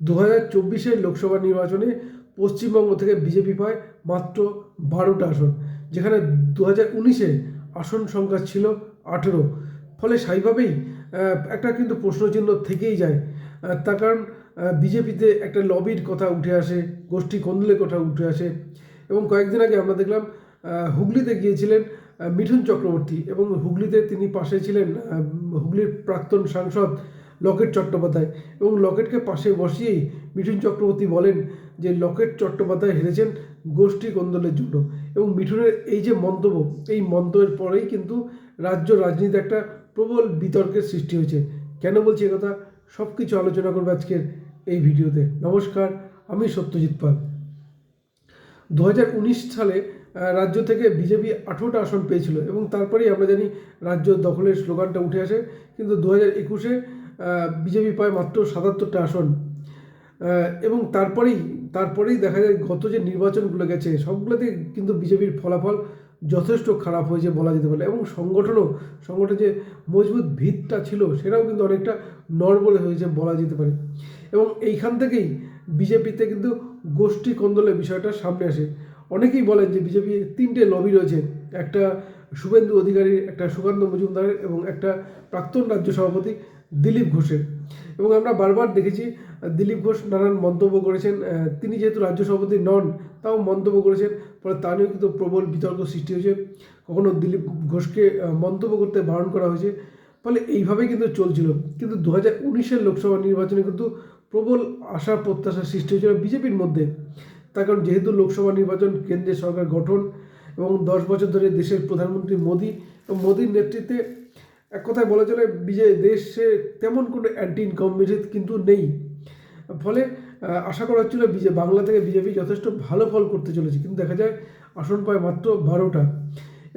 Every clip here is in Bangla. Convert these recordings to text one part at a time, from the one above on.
দু হাজার চব্বিশের লোকসভা নির্বাচনে পশ্চিমবঙ্গ থেকে বিজেপি পায় মাত্র বারোটা আসন, যেখানে দু হাজার উনিশে আসন সংখ্যা ছিল আঠেরো। ফলে স্বাভাবিকভাবেই একটা কিন্তু প্রশ্নচিহ্ন থেকেই যায়। তার কারণ বিজেপিতে একটা লবির কথা উঠে আসে, গোষ্ঠী কন্দলের কথা উঠে আসে। এবং কয়েকদিন আগে আমরা দেখলাম হুগলিতে গিয়েছিলেন মিঠুন চক্রবর্তী এবং হুগলিতে তিনি পাশে ছিলেন হুগলির প্রাক্তন সাংসদ লকেট চট্টোপাধ্যায় এবং লকেটকে পাশে বসিয়েই মিঠুন চক্রবর্তী বলেন যে লকেট চট্টোপাধ্যায় হেরেছেন গোষ্ঠী কন্দলের জন্য। এবং মিঠুনের এই যে মন্তব্য, এই মন্তব্যের পরেই কিন্তু রাজ্য রাজনীতি একটা প্রবল বিতর্কের সৃষ্টি হয়েছে। কেন বলছি একথা সব কিছু আলোচনা করব আজকের এই ভিডিওতে। নমস্কার, আমি সত্যজিৎ পাল। দু হাজার উনিশ সালে রাজ্য থেকে বিজেপি আঠেরোটা আসন পেয়েছিল এবং তারপরেই আমরা জানি রাজ্য দখলের স্লোগানটা উঠে আসে। কিন্তু দু হাজার একুশে বিজেপি পায় মাত্র সাতাত্তরটা আসন। এবং তারপরেই তারপরেই দেখা যায় গত যে নির্বাচনগুলো গেছে, সবগুলোতে কিন্তু বিজেপির ফলাফল যথেষ্ট খারাপ হয়েছে বলা যেতে পারে। এবং সংগঠনও সংগঠনের যে মজবুত ভিতটা ছিল, সেটাও কিন্তু অনেকটা নড়বড়ে হয়েছে বলা যেতে পারে। এবং এইখান থেকেই বিজেপিতে কিন্তু গোষ্ঠী কন্দলের বিষয়টা সামনে আসে। অনেকেই বলেন যে বিজেপি তিনটে লবি রয়েছে, একটা শুভেন্দু অধিকারীর, একটা সুকান্ত মজুমদারের এবং একটা প্রাক্তন রাজ্য সভাপতি দিলীপ ঘোষের। এবং আমরা বারবার দেখেছি দিলীপ ঘোষ নানান মন্তব্য করেছেন তিনি যেহেতু রাজ্য সভাপতি নন, তাও মন্তব্য করেছেন, ফলে তা নিয়েও কিন্তু প্রবল বিতর্ক সৃষ্টি হয়েছে। কখনও দিলীপ ঘোষকে মন্তব্য করতে বারণ করা হয়েছে, ফলে এইভাবেই কিন্তু চলছিল। কিন্তু দু হাজার উনিশের লোকসভা নির্বাচনে কিন্তু প্রবল আশা প্রত্যাশা সৃষ্টি হয়েছিল বিজেপির মধ্যে। তার কারণ যেহেতু লোকসভা নির্বাচন কেন্দ্রের সরকার গঠন এবং দশ বছর ধরে দেশের প্রধানমন্ত্রী মোদী এবং মোদীর নেতৃত্বে এক কথায় বলা চলে, বিজয় দেশে তেমন কোনো অ্যান্টি ইনকম্বিনেন্ট কিন্তু নেই। ফলে আশা করা হচ্ছিল বিজে বাংলা থেকে বিজেপি যথেষ্ট ভালো ফল করতে চলেছে। কিন্তু দেখা যায়, আসন পায় মাত্র বারোটা।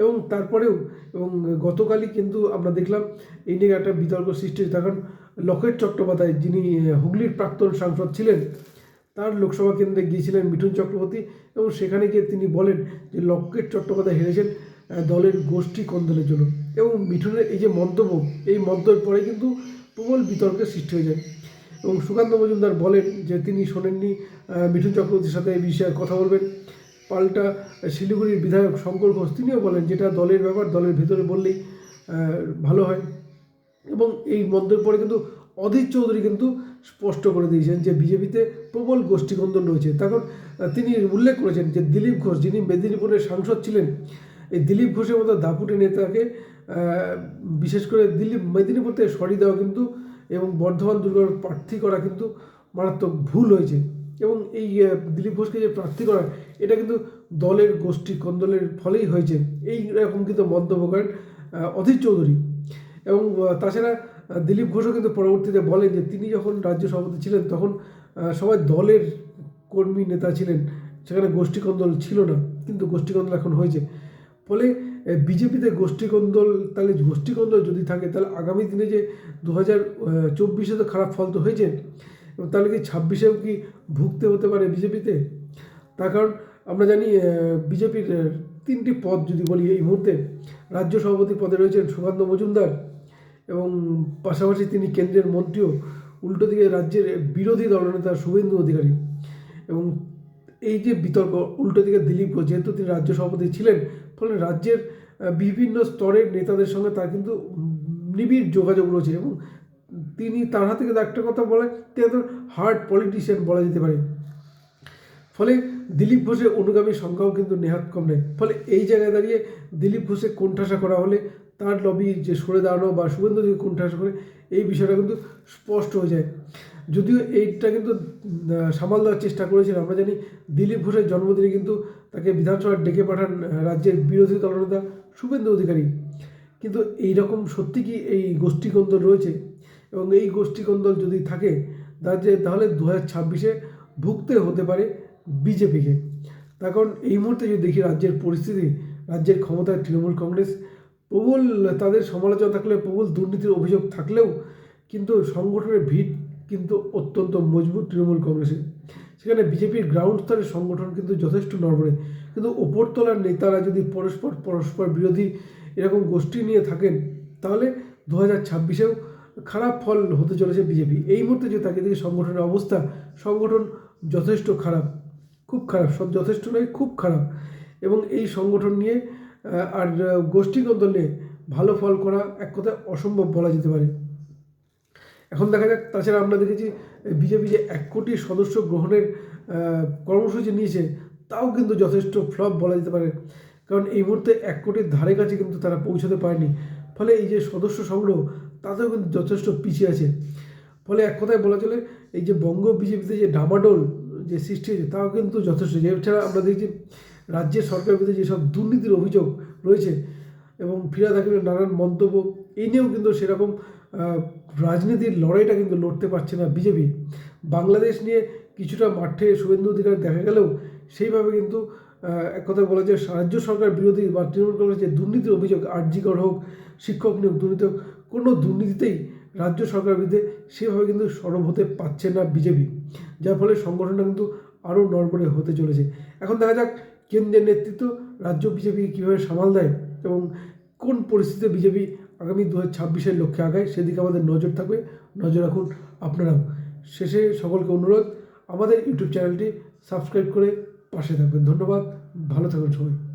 এবং তারপরেও, এবং গতকালই কিন্তু আমরা দেখলাম এই নিয়ে একটা বিতর্ক সৃষ্টি হয়েছে। তখন লকেট চট্টোপাধ্যায়, যিনি হুগলির প্রাক্তন সাংসদ ছিলেন, তার লোকসভা কেন্দ্রে গিয়েছিলেন মিঠুন চক্রবর্তী। এবং সেখানে গিয়ে তিনি বলেন যে, লকেট চট্টোপাধ্যায় হেরেছেন। দলের গোষ্ঠী কন্দলের জন্য। এবং মিঠুনের এই যে মন্তব্য, এই মন্তব্যের পরে কিন্তু প্রবল বিতর্কের সৃষ্টি হয়ে যায়। এবং সুকান্ত মজুমদার বলেন যে, তিনি শোনেননি মিঠুন চক্রবর্তীর সাথে এই বিষয়ে কথা বলবেন। পাল্টা শিলিগুড়ির বিধায়ক শঙ্কর ঘোষ, তিনিও বলেন, যেটা দলের ব্যাপার, দলের ভেতরে বললেই ভালো হয়। এবং এই মন্তব্যের পরে কিন্তু অধীর চৌধুরী কিন্তু স্পষ্ট করে দিয়েছেন যে, বিজেপিতে প্রবল গোষ্ঠীকন্দন রয়েছে। তখন তিনি উল্লেখ করেছেন যে, দিলীপ ঘোষ, যিনি মেদিনীপুরের সাংসদ ছিলেন এই দিলীপ ঘোষের মতো দাপুটে নেতাকে বিশেষ করে দিলীপ মেদিনীপুর থেকে সরিয়ে দেওয়া কিন্তু এবং বর্ধমান দুর্গার প্রার্থী করা কিন্তু মারাত্মক ভুল হয়েছে। এবং এই দিলীপ ঘোষকে যে প্রার্থী করা, এটা কিন্তু দলের গোষ্ঠী কন্দলের ফলেই হয়েছে। এই রকম কিন্তু মন্তব্য করেন অধীর চৌধুরী। এবং তাছাড়া দিলীপ ঘোষও কিন্তু পরবর্তীতে বলেন যে তিনি যখন রাজ্য সভাপতি ছিলেন তখন সবাই দলের কর্মী নেতা ছিলেন, সেখানে গোষ্ঠীকন্দল ছিল না। কিন্তু গোষ্ঠীকন্দল এখন হয়েছে। ফলে বিজেপিতে গোষ্ঠীকন্দল, তাহলে গোষ্ঠীকন্দল যদি থাকে, তাহলে আগামী দিনে যে দু হাজার চব্বিশে তো খারাপ ফল তো হয়েছে তাহলে কি ছাব্বিশেও কি ভুগতে হতে পারে বিজেপিতে? তার কারণ আমরা জানি বিজেপির তিনটি পদ যদি বলি এই মুহূর্তে, রাজ্য সভাপতি পদে রয়েছেন সুকান্ত মজুমদার এবং পাশাপাশি তিনি কেন্দ্রের মন্ত্রীও, উল্টো দিকে রাজ্যের বিরোধী দলনেতা শুভেন্দু অধিকারী এবং এই যে বিতর্ক, উল্টো দিকে দিলীপ ঘোষ, যেহেতু তিনি রাজ্য সভাপতি ছিলেন ফলে রাজ্যের বিভিন্ন স্তরের নেতাদের সঙ্গে তার কিন্তু নিবিড় যোগাযোগ রয়েছে এবং তিনি তার হাতে কিন্তু একটা কথা বলে, তিনি একজন হার্ড পলিটিশিয়ান বলা যেতে পারে। ফলে দিলীপ ঘোষের অনুগামী সংখ্যাও কিন্তু নেহাত কম নেয় ফলে এই জায়গায় দাঁড়িয়ে দিলীপ ঘোষে কোণঠাসা করা হলে তার লবি যে সরে দাঁড়ানো বা শুভেন্দু দিকে কোণঠাসা করে এই বিষয়টা কিন্তু স্পষ্ট হয়ে যায়। যদিও এইটা কিন্তু সামাল দেওয়ার চেষ্টা করেছিল। আমরা জানি দিলীপ ঘোষের জন্মদিনে কিন্তু তাকে বিধানসভায় ডেকে পাঠান রাজ্যের বিরোধী দলনেতা শুভেন্দু অধিকারী। কিন্তু এই রকম সত্যি কি এই গোষ্ঠীকন্দল রয়েছে? এবং এই গোষ্ঠীকন্দল যদি থাকে রাজ্যে তাহলে দু হাজার ছাব্বিশে ভুগতে হতে পারে বিজেপিকে। তার কারণ এই মুহূর্তে যদি দেখি রাজ্যের পরিস্থিতি, রাজ্যের ক্ষমতায় তৃণমূল কংগ্রেস প্রবল তাদের সমালোচনা থাকলে প্রবল দুর্নীতির অভিযোগ থাকলেও কিন্তু সংগঠনের ভিত কিন্তু অত্যন্ত মজবুত তৃণমূল কংগ্রেসের। সেখানে বিজেপির গ্রাউন্ড স্তরের সংগঠন কিন্তু যথেষ্ট নড়বড়ে। কিন্তু ওপরতলার নেতারা যদি পরস্পর পরস্পর বিরোধী এরকম গোষ্ঠী নিয়ে থাকেন, তাহলে দু হাজার ছাব্বিশেও খারাপ ফল হতে চলেছে বিজেপি। এই মুহূর্তে যে তাকে দিকে সংগঠনের অবস্থা, সংগঠন যথেষ্ট খারাপ, খুব খারাপ, সব যথেষ্ট নয়, খুব খারাপ। এবং এই সংগঠন নিয়ে আর গোষ্ঠীদ্বন্দ্ব নিয়ে ভালো ফল করা এক কথায় অসম্ভব বলা যেতে পারে। এখন দেখা যাক, তাছাড়া আমরা দেখেছি বিজেপি যে এক কোটি সদস্য গ্রহণের কর্মসূচি নিয়েছে, তাও কিন্তু যথেষ্ট ফ্লপ বলা যেতে পারে। কারণ এই মুহূর্তে এক কোটির ধারে কাছে কিন্তু তারা পৌঁছাতে পারেনি। ফলে এই যে সদস্য সংগ্রহ, তাতেও কিন্তু যথেষ্ট পিছিয়ে আছে। ফলে এক কথায় বলা চলে, এই যে বঙ্গ বিজেপিতে যে ডামাডোল যে সৃষ্টি হয়েছে, তাও কিন্তু যথেষ্ট। এছাড়া আমরা দেখছি রাজ্যের সরকারের বিরুদ্ধে যেসব দুর্নীতির অভিযোগ রয়েছে এবং ফিরাদ হাকিমের নানান মন্তব্য এই নিয়েও কিন্তু সেরকম রাজনীতির লড়াইটা কিন্তু লড়তে পারছে না বিজেপি। বাংলাদেশ নিয়ে কিছুটা মাঠে শুভেন্দু অধিকার দেখা গেলেও সেইভাবে কিন্তু এক কথা বলা যায় রাজ্য সরকার বিরোধী বা তৃণমূল কংগ্রেস যে দুর্নীতির অভিযোগ আর্জিকর হোক, শিক্ষক নিয়োগ, দুর্নীতি হোক, কোনো দুর্নীতিতেই রাজ্য সরকারের বিরুদ্ধে সেভাবে কিন্তু সরব হতে পারছে না বিজেপি, যার ফলে সংগঠনটা কিন্তু আরও নড়বড়ে হতে চলেছে। এখন দেখা যাক কেন্দ্রের নেতৃত্ব রাজ্য বিজেপি কীভাবে সামাল দেয় এবং কোন পরিস্থিতিতে বিজেপি আগামী দু হাজার ছাব্বিশের লক্ষ্যে আগায়, সেদিকে আমাদের নজর থাকবে। নজর রাখুন আপনারাও। শেষে সকলকে অনুরোধ, আমাদের ইউটিউব চ্যানেলটি সাবস্ক্রাইব করে পাশে থাকবেন। ধন্যবাদ, ভালো থাকুন সবাই।